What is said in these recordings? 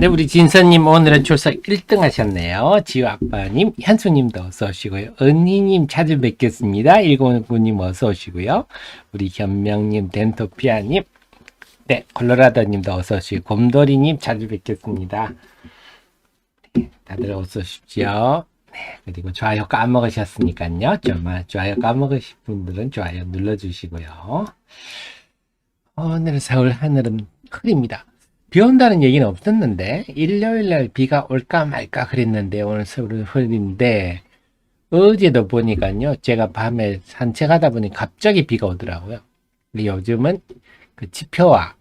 네, 우리 진서님 오늘은 출석 1등 하셨네요. 지우 아빠님, 현수님도 어서 오시고요. 은희님 찾아뵙겠습니다. 109님 어서 오시고요. 우리 현명님, 덴토피아님, 네, 콜로라도님도 어서 오시고, 곰돌이님 찾아뵙겠습니다. 네, 다들 어서 오십시오. 네, 그리고 좋아요 까먹으셨으니까요. 좀, 아, 좋아요 까먹으신 분들은 좋아요 눌러주시고요. 오늘 서울 하늘은 흐립니다. 비 온다는 얘기는 없었는데 일요일 날 비가 올까 말까 그랬는데 오늘 서울은 흐린데 어제도 보니까요 제가 밤에 산책하다 보니 갑자기 비가 오더라고요. 근데 요즘은 그 지표와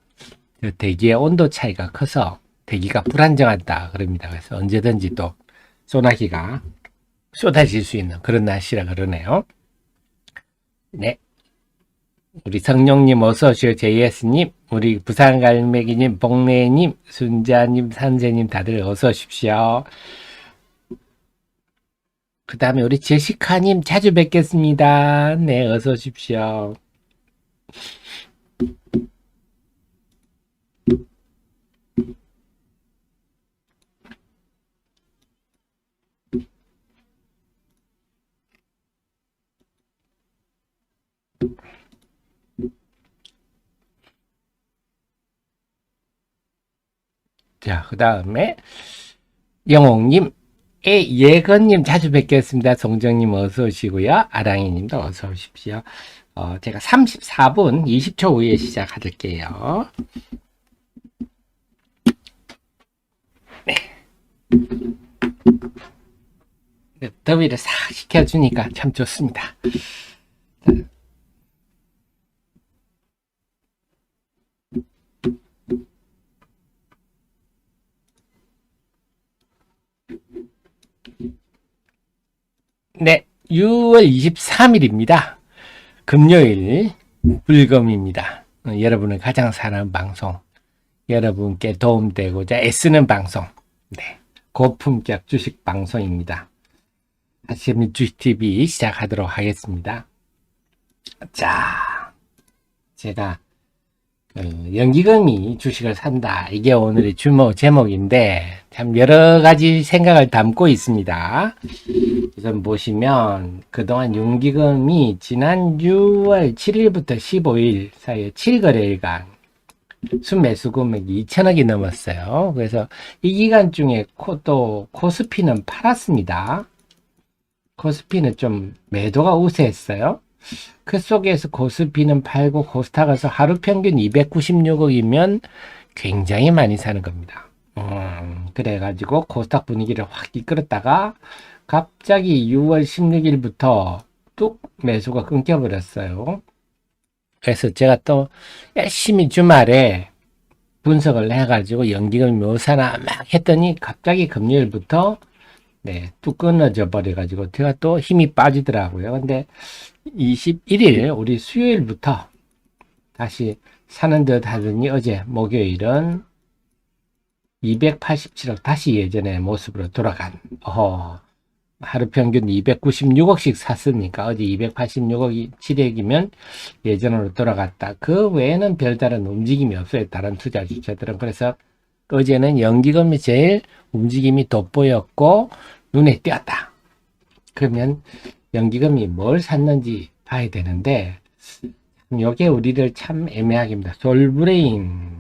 그 대기의 온도 차이가 커서 대기가 불안정하다 그럽니다. 그래서 언제든지 또 소나기가 쏟아질 수 있는 그런 날씨라 그러네요. 네 우리 성룡님 어서 오시오. JS님 우리 부산갈매기님 복래님 순자님 산재님 다들 어서 오십시오. 그 다음에 우리 제시카님 자주 뵙겠습니다. 네 어서 오십시오 자, 그 다음에 영옥님, 예, 예건님 자주 뵙겠습니다. 송정님 어서 오시고요. 아랑이님도 어서 오십시오. 어, 제가 34분 20초 후에 시작할게요. 네. 네, 더위를 싹 식혀주니까 참 좋습니다. 네, 6월 23일입니다. 금요일 불금입니다. 어, 여러분을 가장 사랑하는 방송, 여러분께 도움되고자 애쓰는 방송, 네, 고품격 주식 방송입니다. 아침 주식TV 시작하도록 하겠습니다. 자, 제가 그 연기금이 주식을 산다. 이게 오늘의 주목 제목인데 참 여러 가지 생각을 담고 있습니다. 우선 보시면 그동안 연기금이 지난 6월 7일부터 15일 사이에 7거래일간 순매수 금액이 2천억이 넘었어요. 그래서 이 기간 중에 코, 또 코스피는 팔았습니다. 코스피는 좀 매도가 우세했어요. 그 속에서 코스피는 팔고 코스닥에서 하루 평균 296억이면 굉장히 많이 사는 겁니다. 음, 그래가지고 코스닥 분위기를 확 이끌었다가 갑자기 6월 16일부터 뚝 매수가 끊겨버렸어요. 그래서 제가 또 열심히 주말에 분석을 해가지고 연기금 묘사나 막 했더니 갑자기 금요일부터 네, 뚝 끊어져 버려가지고 제가 또 힘이 빠지더라고요. 근데 21일 우리 수요일부터 다시 사는 듯 하더니 어제 목요일은 287억 다시 예전의 모습으로 돌아간 어 하루 평균 296억씩 샀으니까 어제 286억이 7억이면 예전으로 돌아갔다. 그 외에는 별다른 움직임이 없어요. 다른 투자 주체들은 그래서 어제는 연기금이 제일 움직임이 돋보였고 눈에 띄었다. 그러면 연기금이 뭘 샀는지 봐야 되는데 요게 우리를 참 애매하게 합니다. 솔브레인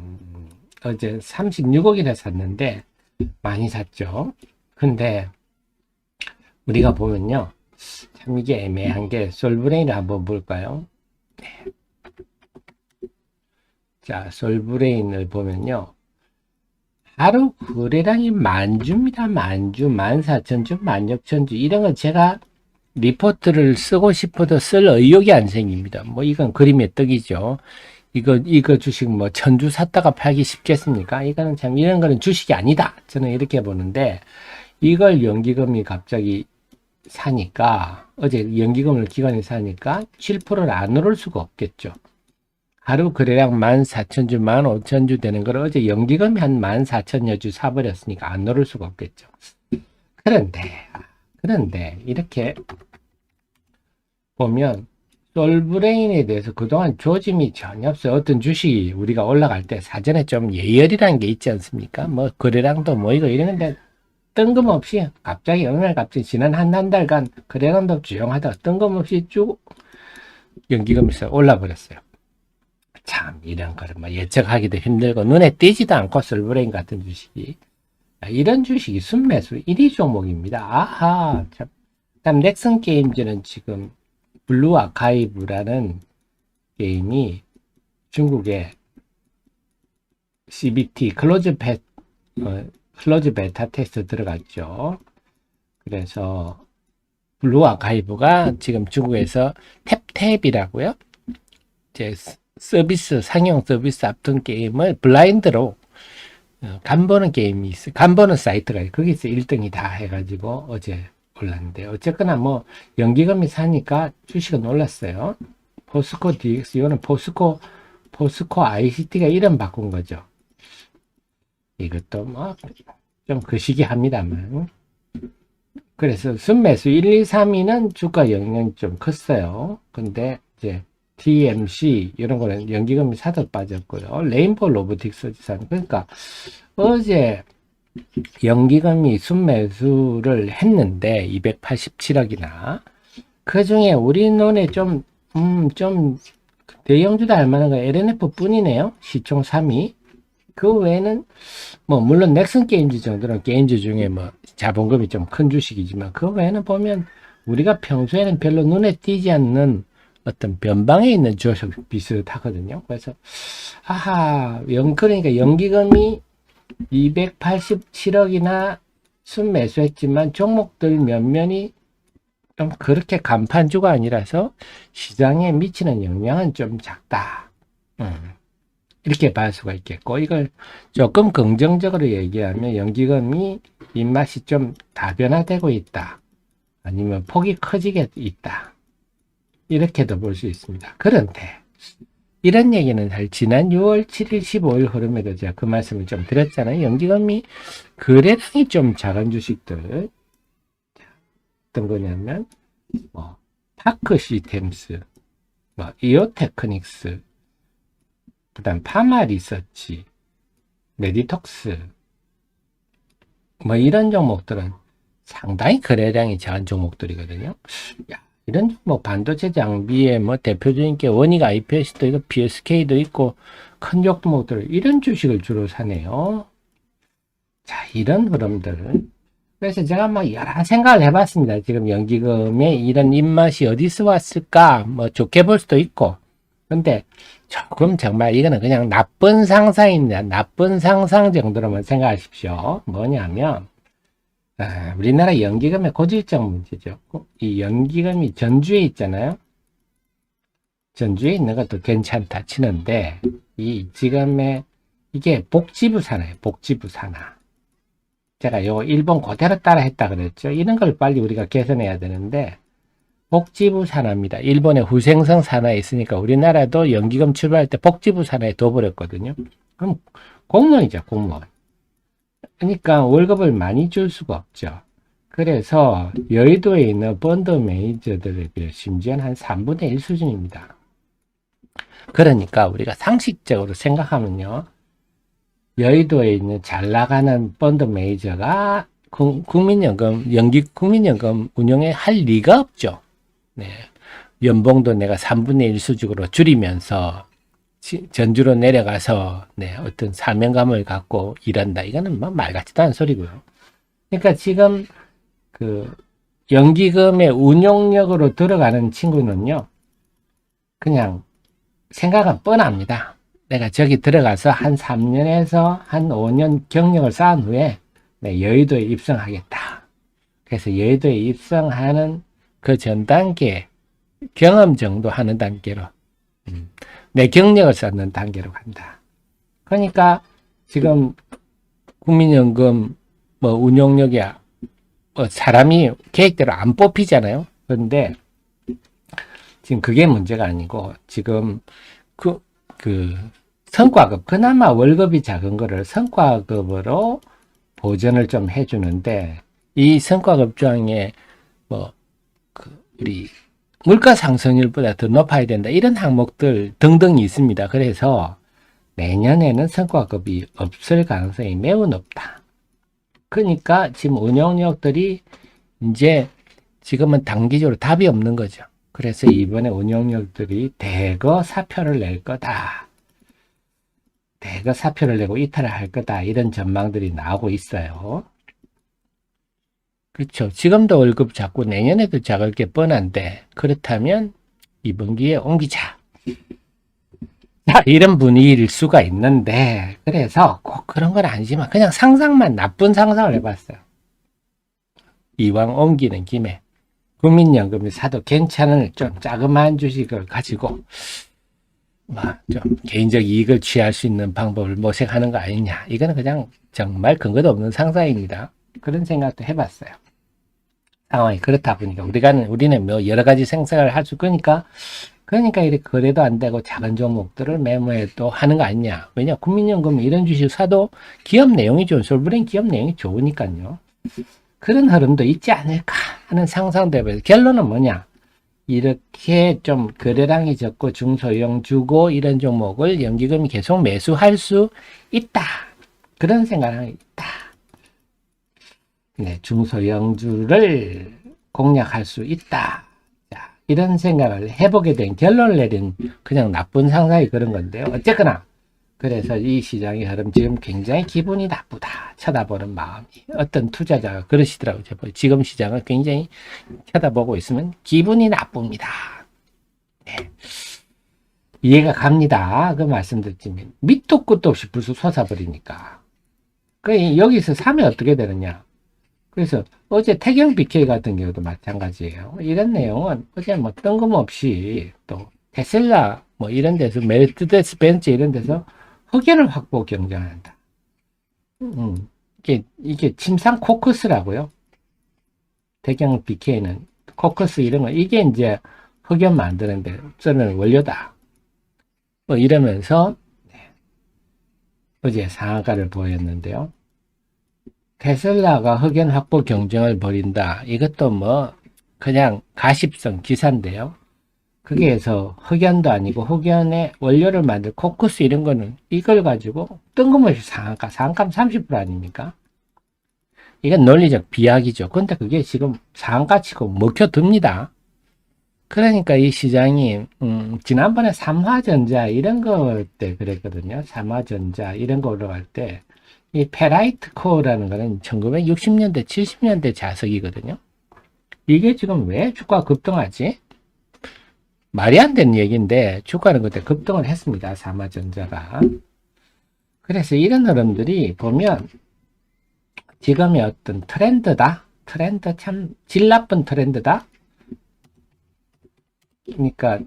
어제 36억이나 샀는데 많이 샀죠. 근데 우리가 보면요. 참 이게 애매한 게 솔브레인을 한번 볼까요? 네. 자, 솔브레인을 보면요. 하루 거래량이 만주입니다. 만주, 만사천주, 만육천주. 이런 건 제가 리포트를 쓰고 싶어도 쓸 의욕이 안 생깁니다. 뭐 이건 그림의 떡이죠. 이거 이거 주식 뭐 천주 샀다가 팔기 쉽겠습니까? 이거는 참 이런 거는 주식이 아니다. 저는 이렇게 보는데 이걸 연기금이 갑자기 사니까 어제 연기금을 기관에 사니까 7%를 안 오를 수가 없겠죠. 하루 거래량 14,000주, 15,000주 되는 걸 어제 연기금이 한 14,000여 주 사버렸으니까 안 오를 수가 없겠죠. 그런데, 그런데, 이렇게 보면, 솔브레인에 대해서 그동안 조짐이 전혀 없어요. 어떤 주식이 우리가 올라갈 때 사전에 좀 예열이라는 게 있지 않습니까? 뭐 거래량도 모이고 이러는데 뜬금없이 갑자기 어느 날 갑자기 지난 한 한 달간 거래량도 조용하다가 뜬금없이 쭉 연기금에서 올라 버렸어요. 참 이런 거를 뭐 예측하기도 힘들고 눈에 띄지도 않고 솔브레인 같은 주식이 아, 이런 주식이 순매수 1위 종목입니다. 아하 참. 그다음 넥슨 게임즈는 지금 블루 아카이브라는 게임이 중국의 CBT 클로즈 베 어, 클로즈 베타 테스트 들어갔죠. 그래서 블루 아카이브가 지금 중국에서 탭탭이라고요. 이제 스- 서비스 상용 서비스 앞둔 게임을 블라인드로 어, 간보는 게임이 있어. 간보는 사이트가 있어요. 거기서 1등이 다 해가지고 어제 올랐는데 어쨌거나 뭐 연기금이 사니까 주식은 올랐어요. 포스코 DX 이거는 포스코 포스코 ICT가 이름 바꾼 거죠. 이것도 뭐좀 거시기 합니다만. 그래서 순매수 1, 2, 3위는 주가 영향이 좀 컸어요. 근데 이제 TMC 이런 거는 연기금이 사도 빠졌고요. 레인보 로보틱스 지산 그러니까 어제 연기금이 순매수를 했는데 287억이나 그 중에 우리 눈에 좀, 음, 좀 대형주다 할 만한 건 LNF 뿐이네요. 시총 3위. 그 외에는 뭐 물론 넥슨 게임즈 정도는 게임즈 중에 뭐 자본금이 좀 큰 주식이지만 그 외에는 보면 우리가 평소에는 별로 눈에 띄지 않는 어떤 변방에 있는 주식 비슷하거든요. 그래서 아하, 연 그러니까 연기금이 287억이나 순매수했지만 종목들 몇몇이 좀 그렇게 간판주가 아니라서 시장에 미치는 영향은 좀 작다. 음, 이렇게 봐야 수가 있겠고 이걸 조금 긍정적으로 얘기하면 연기금이 입맛이 좀 다변화되고 있다. 아니면 폭이 커지게 있다. 이렇게도 볼 수 있습니다. 그런데 이런 얘기는 사실 지난 6월 7일, 15일 흐름에도 제가 그 말씀을 좀 드렸잖아요. 연기금이 거래량이 좀 작은 주식들 어떤 거냐면 뭐 파크 시스템스, 뭐 이오테크닉스, 그 다음 파마 리서치, 메디톡스 뭐 이런 종목들은 상당히 거래량이 작은 종목들이거든요. 야, 이런 뭐 반도체 장비의 뭐 대표적인 게 원익 IPS도 있고 PSK도 있고 큰 종목들 이런 주식을 주로 사네요. 자, 이런 흐름들. 그래서 제가 뭐 여러 생각을 해봤습니다. 지금 연기금의 이런 입맛이 어디서 왔을까? 뭐 좋게 볼 수도 있고. 근데 조금 정말 이거는 그냥 나쁜 상상입니다. 나쁜 상상 정도로만 생각하십시오. 뭐냐면 아, 우리나라 연기금의 고질적 문제죠. 이 연기금이 전주에 있잖아요. 전주에 있는 것도 괜찮다 치는데 이 지금의 이게 복지부 산하예요. 복지부 산하. 제가 요 일본 그대로 따라 했다 그랬죠. 이런 걸 빨리 우리가 개선해야 되는데 복지부 산하입니다. 일본의 후생성 산하에 있으니까 우리나라도 연기금 출발할 때 복지부 산하에 둬버렸거든요. 그럼 공무원이죠, 공무원. 그러니까 월급을 많이 줄 수가 없죠. 그래서 여의도에 있는 펀드 매니저들에 비해 심지어는 한 3분의 1 수준입니다. 그러니까 우리가 상식적으로 생각하면요. 여의도에 있는 잘 나가는 펀드 매니저가 국- 국민연금, 연기 국민연금 운영에 할 리가 없죠. 네. 연봉도 내가 3분의 1 수준으로 줄이면서 지- 전주로 내려가서 네, 어떤 사명감을 갖고 일한다. 이거는 뭐말 같지도 않은 소리고요. 그러니까 지금 그 연기금의 운용력으로 들어가는 친구는요. 그냥 생각은 뻔합니다. 내가 저기 들어가서 한 3년에서 한 5년 경력을 쌓은 후에 네, 여의도에 입성하겠다. 그래서 여의도에 입성하는 그 전 단계 경험 정도 하는 단계로 음, 내 경력을 쌓는 단계로 간다. 그러니까 지금 국민연금 뭐 운용력이 뭐 사람이 계획대로 안 뽑히잖아요. 그런데 지금 그게 문제가 아니고 지금 그, 그 성과급 그나마 월급이 작은 거를 성과급으로 보전을 좀 해주는데 이 성과급 중에 뭐그 우리 물가 상승률보다 더 높아야 된다. 이런 항목들 등등이 있습니다. 그래서 내년에는 성과급이 없을 가능성이 매우 높다. 그러니까 지금 운영력들이 이제 지금은 단기적으로 답이 없는 거죠. 그래서 이번에 운영력들이 대거 사표를 낼 거다. 대거 사표를 내고 이탈을 할 거다. 이런 전망들이 나오고 있어요. 그렇죠. 지금도 월급 잡고 내년에도 작을 게 뻔한데 그렇다면 이번 기회에 옮기자. 자, 이런 분위기일 수가 있는데 그래서 꼭 그런 건 아니지만 그냥 상상만 나쁜 상상을 해봤어요. 이왕 옮기는 김에 국민연금을 사도 괜찮은 좀 자그마한 주식을 가지고 뭐좀 개인적 이익을 취할 수 있는 방법을 모색하는 거 아니냐. 이거는 그냥 정말 근거도 없는 상상입니다. 그런 생각도 해봤어요. 상황이 그렇다 보니까 우리가는 우리는 뭐 여러 가지 생각을 할수 그러니까 그러니까 이렇게 거래도 안 되고 작은 종목들을 매매해 또 하는 거 아니냐. 왜냐 국민연금 이런 주식 사도 기업 내용이 좋은 솔브랜 기업 내용이 좋으니까요. 그런 흐름도 있지 않을까 하는 상상도 해봐요. 결론은 뭐냐? 이렇게 좀 거래량이 적고 중소형 주고 이런 종목을 연기금이 계속 매수할 수 있다. 그런 있다. 네, 중소형주를 공략할 수 있다. 자, 이런 생각을 해보게 된 결론을 내린 그냥 나쁜 상상이 그런 건데요. 어쨌거나 그래서 이 시장의 흐름 지금 굉장히 기분이 나쁘다. 쳐다보는 마음이. 어떤 투자자가 그러시더라고요. 지금 시장을 굉장히 쳐다보고 있으면 기분이 나쁩니다. 네. 이해가 갑니다. 그 말씀 듣지만 밑도 끝도 없이 불쑥 솟아버리니까. 그 여기서 사면 어떻게 되느냐. 그래서 어제 태경 BK 같은 경우도 마찬가지예요. 이런 내용은 어제 뭐 뜬금없이 또 테슬라 뭐 이런 데서 메르트데스 벤츠 이런 데서 흑연을 확보 경쟁한다. 음, 이게, 이게 침상 코커스라고요. 대경 BK는 코커스 이런 거, 이게 이제 흑연 만드는데 쓰는 원료다. 뭐 이러면서, 네. 어제 상한가를 보였는데요. 테슬라가 흑연 확보 경쟁을 벌인다. 이것도 뭐, 그냥 가십성 기사인데요. 거기에서 흑연도 아니고 흑연의 원료를 만들 코쿠스 이런 거는 이걸 가지고 뜬금없이 상한가, 상한가 30% 아닙니까? 이건 논리적 비약이죠. 근데 그게 지금 상한가치고 먹혀듭니다. 그러니까 이 시장이 음, 지난번에 삼화전자 이런 거 때 그랬거든요. 삼화전자 이런 거 올라갈 때 이 페라이트 코어라는 거는 1960년대, 70년대 자석이거든요. 이게 지금 왜 주가 급등하지? 말이 안 되는 얘기인데 주가는 그때 급등을 했습니다. 삼화전자가. 그래서 이런 흐름들이 보면 지금의 어떤 트렌드다. 트렌드 참 질 나쁜 트렌드다. 그러니까 이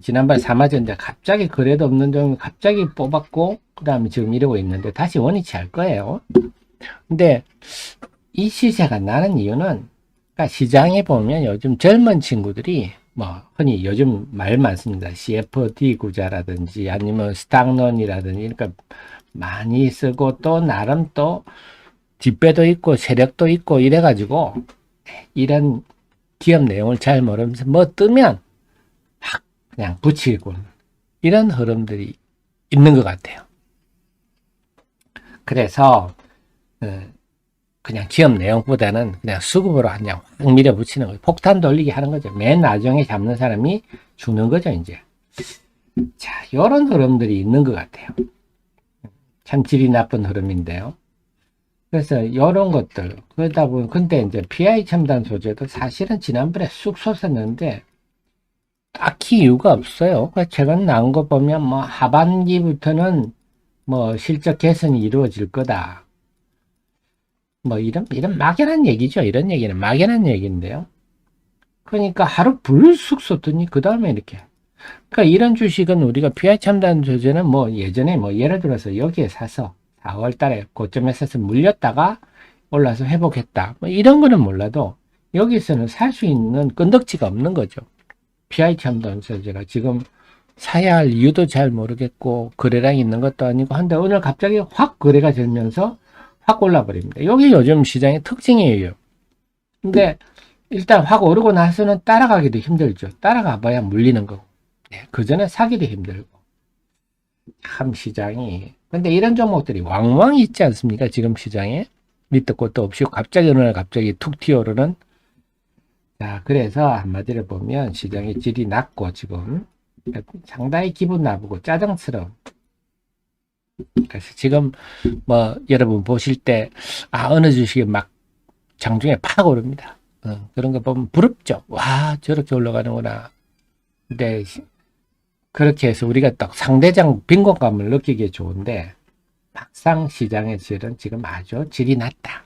지난번 삼화전자 갑자기 거래도 없는 종목 갑자기 뽑았고 그 다음에 지금 이러고 있는데 다시 원위치 할 거예요. 근데 이 시세가 나는 이유는 그러니까 시장에 보면 요즘 젊은 친구들이 뭐 흔히 요즘 말 많습니다. CFD 구자라든지 아니면 스탁론이라든지 그러니까 많이 쓰고 또 나름 또 뒷배도 있고 세력도 있고 이래 가지고 이런 기업 내용을 잘 모르면서 뭐 뜨면 막 그냥 붙이고 이런 흐름들이 있는 것 같아요. 그래서 어, 그냥 기업 내용보다는 그냥 수급으로 그냥 확 밀어붙이는 거예요. 폭탄 돌리기 하는 거죠. 맨 나중에 잡는 사람이 죽는 거죠, 이제. 자, 요런 흐름들이 있는 것 같아요. 참 질이 나쁜 흐름인데요. 그래서 요런 것들, 그러다 보면, 근데 이제 PI 첨단 소재도 사실은 지난번에 쑥 솟았는데, 딱히 이유가 없어요. 그러니까 최근 나온 거 보면 뭐 하반기부터는 뭐 실적 개선이 이루어질 거다. 뭐 이런 이런 막연한 얘기죠. 이런 얘기는 막연한 얘기인데요. 그러니까 하루 불쑥 쏟더니 그 다음에 이렇게. 그러니까 이런 주식은 우리가 PI 첨단 조제는 뭐 예전에 뭐 예를 들어서 여기에 사서 4월 달에 고점에 사서 물렸다가 올라서 회복했다. 뭐 이런 거는 몰라도 여기서는 살 수 있는 끈덕지가 없는 거죠. PI 첨단 조제가 지금 사야 할 이유도 잘 모르겠고 거래량이 있는 것도 아니고 한데 오늘 갑자기 확 거래가 되면서 확 올라버립니다. 여기 요즘 시장의 특징이에요. 근데 일단 확 오르고 나서는 따라가기도 힘들죠. 따라가 봐야 물리는 거고. 네, 그 전에 사기도 힘들고. 참 시장이. 근데 이런 종목들이 왕왕 있지 않습니까? 지금 시장에. 밑도 끝도 없이 갑자기 어느 날 갑자기 툭 튀어오르는. 자, 그래서 한마디로 보면 시장의 질이 낮고 지금 상당히 기분 나쁘고 짜증스러운. 그래서 지금 뭐 여러분 보실 때, 아, 어느 주식이 막 장중에 팍 오릅니다. 어, 그런 거 보면 부럽죠. 와, 저렇게 올라가는구나. 근데 시- 그렇게 해서 우리가 딱 상대장 빈곤감을 느끼기에 좋은데 막상 시장의 질은 지금 아주 질이 낮다.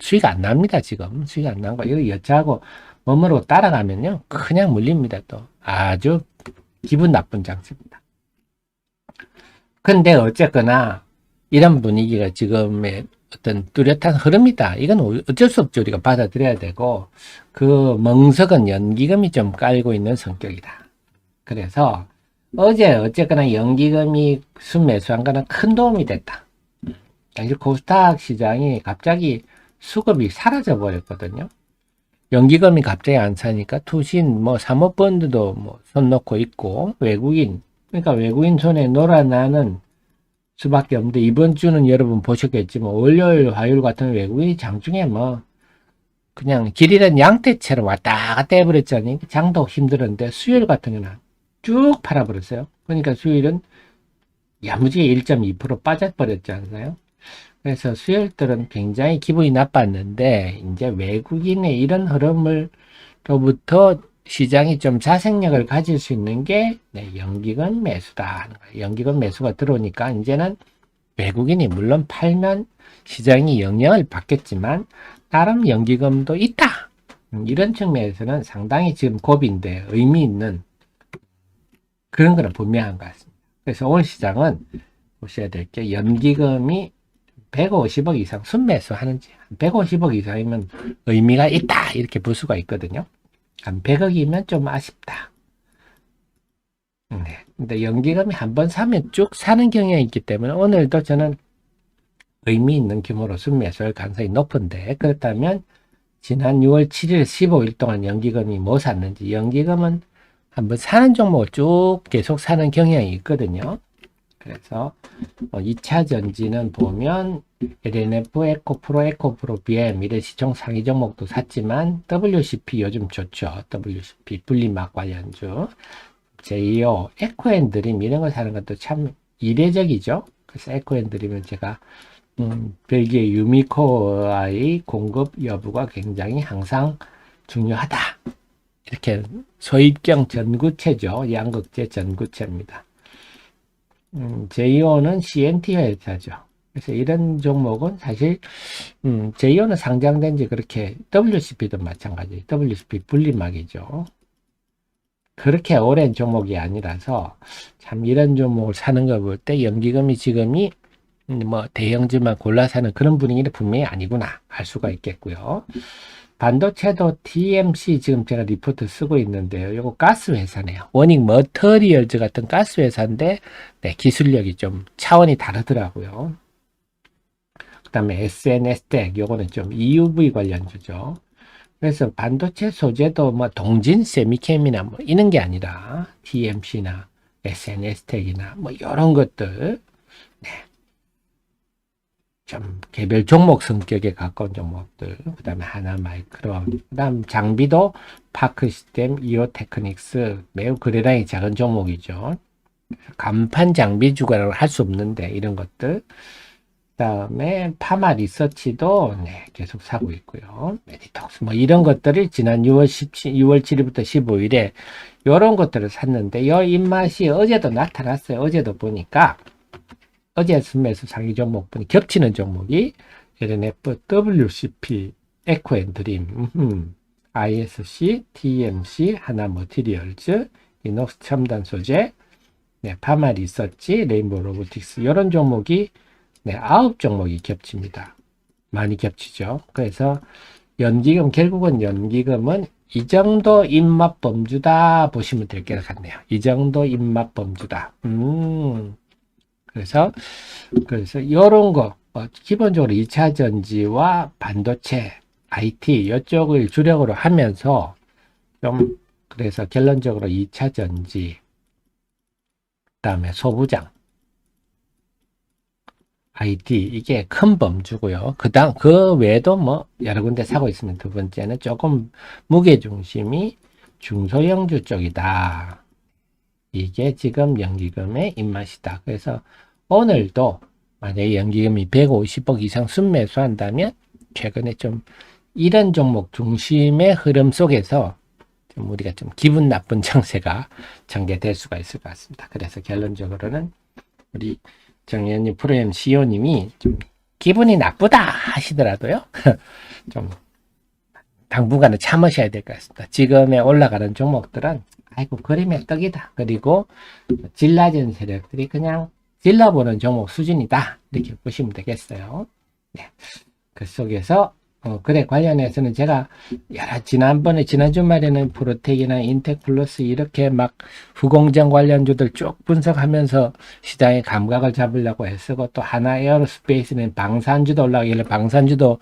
어, 수익 안 납니다, 지금. 수익 안난 거. 이거 여차하고 머무르고 따라가면요. 그냥 물립니다, 또. 아주 기분 나쁜 장세입니다. 근데 어쨌거나 이런 분위기가 지금의 어떤 뚜렷한 흐름이다. 이건 어쩔 수 없죠. 우리가 받아들여야 되고, 그 멍석은 연기금이 좀 깔고 있는 성격이다. 그래서 어제 어쨌거나 연기금이 순매수한 거는 큰 도움이 됐다. 사실 코스닥 시장이 갑자기 수급이 사라져 버렸거든요. 연기금이 갑자기 안 사니까 투신, 뭐 사모펀드도 뭐 손 놓고 있고 외국인, 그러니까 외국인 손에 놀아나는 수밖에 없는데 이번 주는 여러분 보셨겠지만 월요일, 화요일 같은 외국인이 장중에 뭐 그냥 길이란 양떼처럼 왔다 갔다 해버렸잖아요. 장도 힘들었는데 수요일 같은 경우는 쭉 팔아버렸어요. 그러니까 수요일은 야무지게 1.2% 빠져버렸지 않나요? 그래서 수요일들은 굉장히 기분이 나빴는데 이제 외국인의 이런 흐름을로부터 시장이 좀 자생력을 가질 수 있는 게 네, 연기금 매수다. 연기금 매수가 들어오니까 이제는 외국인이 물론 팔면 시장이 영향을 받겠지만 나름 연기금도 있다. 음, 이런 측면에서는 상당히 지금 고비인데 의미 있는 그런 거는 분명한 것 같습니다. 그래서 오늘 시장은 보셔야 될 게 연기금이 150억 이상 순매수 하는지 150억 이상이면 의미가 있다 이렇게 볼 수가 있거든요. 한 100억이면 좀 아쉽다. 네. 근데 연기금이 한 번 사면 쭉 사는 경향이 있기 때문에 오늘도 저는 의미 있는 규모로 순매수할 가능성이 높은데 그렇다면 지난 6월 7일 15일 동안 연기금이 뭐 샀는지 연기금은 한번 사는 종목을 쭉 계속 사는 경향이 있거든요. 그래서 어, 2차 전지는 보면 LNF, 에코프로, 에코프로, BM 이런 시총 상위 종목도 샀지만 WCP 요즘 좋죠. WCP 분리막 관련주, 제이오, 에코앤드림 이런 거 사는 것도 참 이례적이죠. 그래서 에코앤드림은 제가 음, 벨기에 유미코어의 공급 여부가 굉장히 항상 중요하다. 이렇게 소입경 전구체죠. 양극재 전구체입니다. 음, 제이오는 CNT 회사죠. 그래서 이런 종목은 사실 음, 제이오는 상장된 지 그렇게 WCP도 마찬가지. WCP 분리막이죠. 그렇게 오랜 종목이 아니라서 참 이런 종목을 사는 거볼때 연기금이 지금이 음, 뭐 대형주만 골라 사는 그런 분위기는 분명히 아니구나 알 수가 있겠고요. 반도체도 TMC 지금 제가 리포트 쓰고 있는데요. 이거 가스 회사네요. 워닝 머터리얼즈 같은 가스 회사인데 네, 기술력이 좀 차원이 다르더라고요. 그 다음에 SNS텍 요거는 좀 EUV 관련주죠. 그래서 반도체 소재도 뭐 동진 세미캠이나 뭐 이런 게 아니라 TMC나 SNS텍이나 뭐 이런 것들 네. 좀 개별 종목 성격에 가까운 종목들, 그 다음에 하나 마이크론, 그 다음 장비도 파크 시스템, 이오 테크닉스, 매우 거래량이 작은 종목이죠. 간판 장비 주가를 할수 없는데, 이런 것들. 그 다음에 파마 리서치도 네, 계속 사고 있고요. 메디톡스, 뭐 이런 것들을 지난 6월 17, 6월 7일부터 15일에 이런 것들을 샀는데, 이 입맛이 어제도 나타났어요. 어제도 보니까. 어제 순매수 상위 종목분이 겹치는 종목이 LNF, WCP, 에코앤드림, 음, ISC, TMC, 하나머티리얼즈, 이녹스 첨단 소재, 네, 파마 리서치, 레인보우 로보틱스 이런 종목이 네, 아홉 종목이 겹칩니다. 많이 겹치죠. 그래서 연기금 결국은 연기금은 이 정도 입맛 범주다 보시면 될 것 같네요. 이 정도 입맛 범주다. 음. 그래서 그래서 이런 거 어, 기본적으로 2차 전지와 반도체 IT 이쪽을 주력으로 하면서 좀 그래서 결론적으로 2차 전지 그다음에 소부장 IT 이게 큰 범주고요. 그다음 그 외에도 뭐 여러 군데 사고 있으면 두 번째는 조금 무게 중심이 중소형주 쪽이다. 이게 지금 연기금의 입맛이다. 그래서 오늘도 만약에 연기금이 150억 이상 순매수한다면 최근에 좀 이런 종목 중심의 흐름 속에서 좀 우리가 좀 기분 나쁜 장세가 전개될 수가 있을 것 같습니다. 그래서 결론적으로는 우리 정의원님 프로엠 CEO님이 좀 기분이 나쁘다 하시더라도요. 좀 당분간은 참으셔야 될 것 같습니다. 지금에 올라가는 종목들은 아이고 그림의 떡이다. 그리고 질 낮은 세력들이 그냥 질러보는 종목 수준이다. 이렇게 보시면 되겠어요. 네. 그 속에서 어, 그래 관련해서는 제가 야, 지난번에 지난 주말에는 프로텍이나 인텍플러스 이렇게 막 후공정 관련주들 쭉 분석하면서 시장의 감각을 잡으려고 애쓰고 또 하나 에어로스페이스는 방산주도 올라가길래 방산주도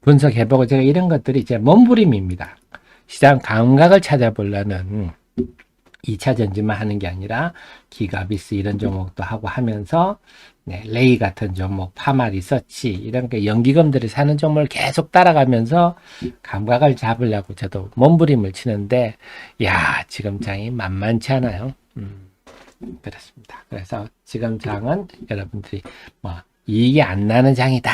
분석해보고 제가 이런 것들이 제 몸부림입니다. 시장 감각을 찾아보려는 2차 전지만 하는 게 아니라 기가비스 이런 종목도 하고 하면서 네, 레이 같은 종목, 파마 리서치 이런 게 연기금들이 사는 종목을 계속 따라가면서 감각을 잡으려고 저도 몸부림을 치는데 야 지금 장이 만만치 않아요. 음, 그렇습니다. 그래서 지금 장은 여러분들이 뭐 이익이 안 나는 장이다.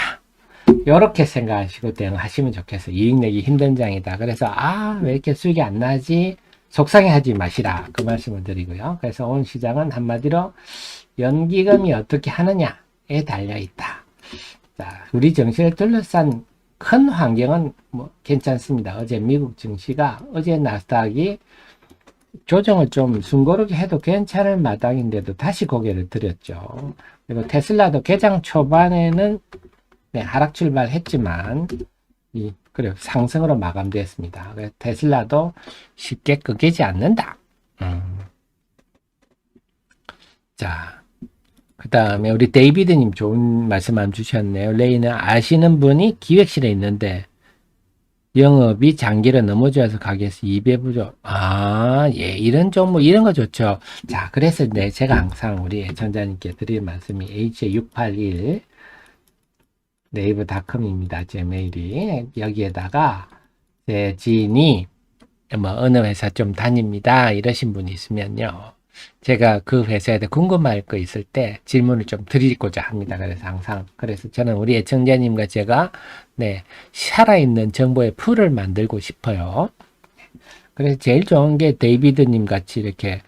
이렇게 생각하시고 대응하시면 좋겠어요. 이익 내기 힘든 장이다. 그래서 아 왜 이렇게 수익이 안 나지? 속상해하지 마시라 그 말씀을 드리고요. 그래서 오늘 시장은 한마디로 연기금이 어떻게 하느냐에 달려 있다. 자, 우리 정시를 둘러싼 큰 환경은 뭐 괜찮습니다. 어제 미국 증시가 어제 나스닥이 조정을 좀 순고르게 해도 괜찮을 마당인데도 다시 고개를 들였죠. 그리고 테슬라도 개장 초반에는 네, 하락 출발했지만 이 그리고 상승으로 마감되었습니다. 테슬라도 쉽게 꺾이지 않는다. 음. 자, 그 다음에 우리 데이비드님 좋은 말씀 안 주셨네요. 레이는 아시는 분이 기획실에 있는데 영업이 장기로 넘어져서 가게에서 2배 부족. 아, 예, 이런 종목, 이런 거 좋죠. 자, 그래서 네, 제가 항상 우리 애청자님께 드리는 말씀이 H681 네이버 닷컴입니다. 제 메일이. 여기에다가 제 지인이 뭐 어느 회사 좀 다닙니다. 이러신 분이 있으면요. 제가 그 회사에 대해 궁금할 거 있을 때 질문을 좀 드리고자 합니다. 그래서 항상 그래서 저는 우리 애청자님과 제가 네 살아있는 정보의 풀을 만들고 싶어요. 그래서 제일 좋은 게 데이비드님 같이 이렇게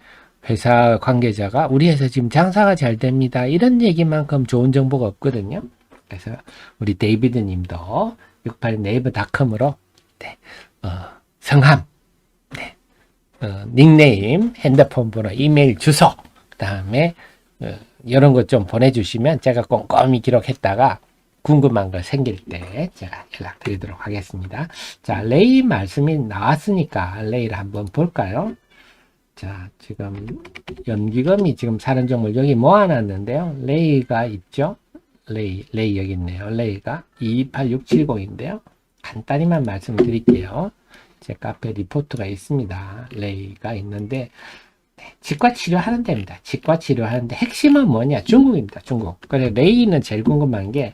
회사 관계자가 우리 회사 지금 장사가 잘 됩니다. 이런 얘기만큼 좋은 정보가 없거든요. 그래서 우리 데이비드 님도 68 네이버닷컴으로 네, 어, 성함, 네, 어, 닉네임, 핸드폰 번호, 이메일 주소, 그 다음에 어, 이런 것 좀 보내주시면 제가 꼼꼼히 기록했다가 궁금한 거 생길 때 제가 연락드리도록 하겠습니다. 자, 레이 말씀이 나왔으니까 레이를 한번 볼까요? 자, 지금 연기금이 지금 사는 종목 여기 모아놨는데요. 레이가 있죠? 레이, 레이 여기 있네요. 레이가 228670인데요. 간단히만 말씀드릴게요. 제 카페 리포트가 있습니다. 레이가 있는데 네, 치과 치료하는 데입니다. 치과 치료하는데 핵심은 뭐냐? 중국입니다. 중국. 그래 레이는 제일 궁금한 게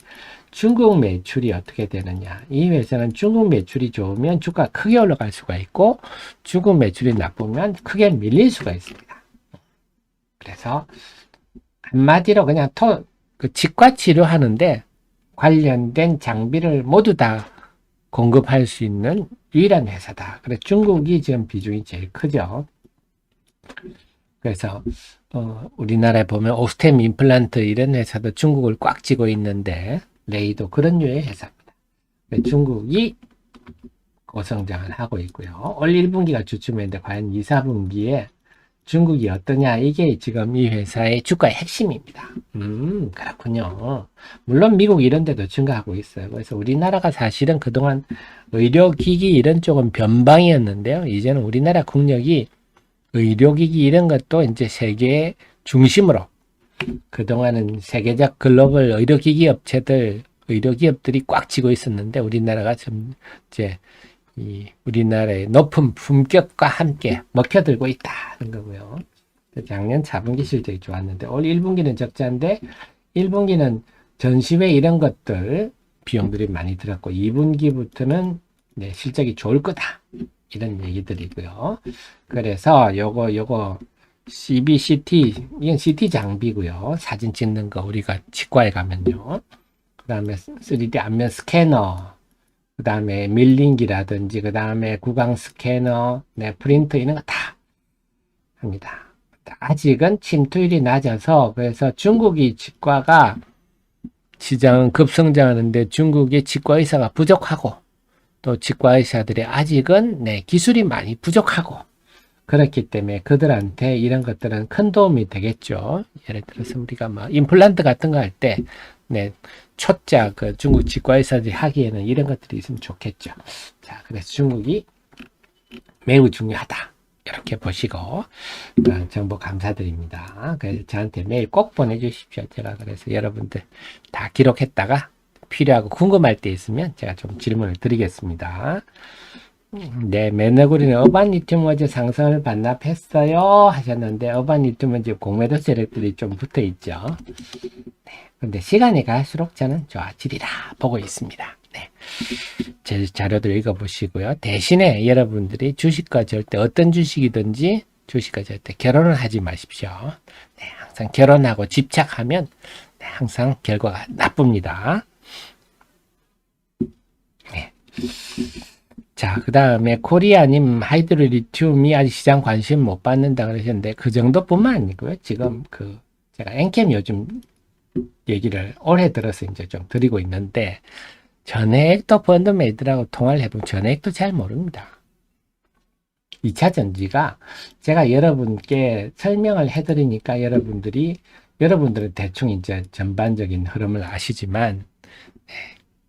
중국 매출이 어떻게 되느냐. 이 회사는 중국 매출이 좋으면 주가 크게 올라갈 수가 있고 중국 매출이 나쁘면 크게 밀릴 수가 있습니다. 그래서 한마디로 그냥 토, 그 치과 치료하는데 관련된 장비를 모두 다 공급할 수 있는 유일한 회사다. 그래 중국이 지금 비중이 제일 크죠. 그래서 어, 우리나라에 보면 오스템 임플란트 이런 회사도 중국을 꽉 쥐고 있는데 레이도 그런 류의 회사입니다. 중국이 고성장을 하고 있고요. 올 1분기가 주춤했는데 과연 2, 4분기에 중국이 어떠냐 이게 지금 이 회사의 주가의 핵심입니다. 음 그렇군요. 물론 미국 이런 데도 증가하고 있어요. 그래서 우리나라가 사실은 그동안 의료기기 이런 쪽은 변방이었는데요. 이제는 우리나라 국력이 의료기기 이런 것도 이제 세계 중심으로 그동안은 세계적 글로벌 의료기기 업체들 의료 기업들이 꽉 쥐고 있었는데 우리나라가 좀 이제 이 우리나라의 높은 품격과 함께 먹혀들고 있다는 거고요. 작년 4분기 실적이 좋았는데 올 1분기는 적자인데 1분기는 전시회 이런 것들 비용들이 많이 들었고 2분기부터는 네, 실적이 좋을 거다. 이런 얘기들이고요. 그래서 요거 요거 CBCT 이건 CT 장비고요. 사진 찍는 거 우리가 치과에 가면요. 그 다음에 3D 안면 스캐너, 그 다음에 밀링기라든지 그 다음에 구강 스캐너, 네, 프린터 이런 거 다 합니다. 아직은 침투율이 낮아서 그래서 중국이 치과가 시장은 급성장하는데 중국의 치과 의사가 부족하고 또 치과 의사들이 아직은 네, 기술이 많이 부족하고 그렇기 때문에 그들한테 이런 것들은 큰 도움이 되겠죠. 예를 들어서 우리가 뭐 임플란트 같은 거 할 때 네, 초짜 그 중국 치과 의사들이 하기에는 이런 것들이 있으면 좋겠죠. 자, 그래서 중국이 매우 중요하다. 이렇게 보시고 어, 정보 감사드립니다. 그래서 저한테 메일 꼭 보내주십시오. 제가 그래서 여러분들 다 기록했다가 필요하고 궁금할 때 있으면 제가 좀 질문을 드리겠습니다. 네, 매너구리는 어반 어제 상승을 반납했어요 하셨는데 어반 지금 공매도 세력들이 좀 붙어 있죠. 네, 근데 시간이 갈수록 저는 좋아지리라 보고 있습니다. 네. 제 자료들 읽어보시고요. 대신에 여러분들이 주식과 절대 어떤 주식이든지 주식과 절대 결혼을 하지 마십시오. 네, 항상 결혼하고 집착하면 네, 항상 결과가 나쁩니다. 네. 자, 그 다음에 코리아님 하이드로리튬이 아직 시장 관심 못 받는다 그러셨는데 그 정도뿐만 아니고요. 지금 그 제가 엔캠 요즘 얘기를 올해 들어서 이제 좀 드리고 있는데 전액도 펀드메이드라고 통화를 해보면 전액도 잘 모릅니다. 2차 전지가 제가 여러분께 설명을 해드리니까 여러분들이 여러분들은 대충 이제 전반적인 흐름을 아시지만 네,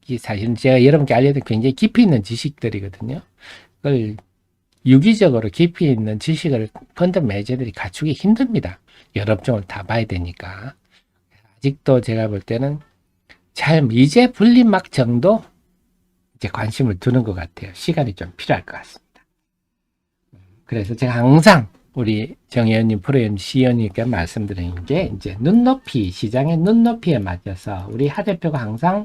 이 사실은 제가 여러분께 알려드린 굉장히 깊이 있는 지식들이거든요. 그걸 유기적으로 깊이 있는 지식을 펀드 매니저들이 갖추기 힘듭니다. 여러 업종을 다 봐야 되니까. 아직도 제가 볼 때는 잘 이제 분리막 정도 이제 관심을 두는 것 같아요. 시간이 좀 필요할 것 같습니다. 그래서 제가 항상 우리 정 의원님, 프로연 시의원님께 말씀드리는 게 이제 눈높이, 시장의 눈높이에 맞춰서 우리 하 대표가 항상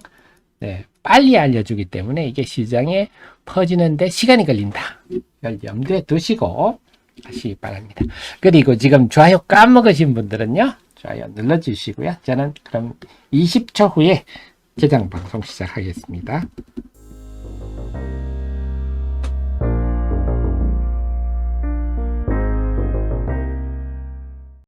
네, 빨리 알려주기 때문에 이게 시장에 퍼지는데 시간이 걸린다. 이걸 염두에 두시고 하시기 바랍니다. 그리고 지금 좋아요 까먹으신 분들은요. 좋아요 눌러주시고요. 저는 그럼 20초 후에 재장 방송 시작하겠습니다.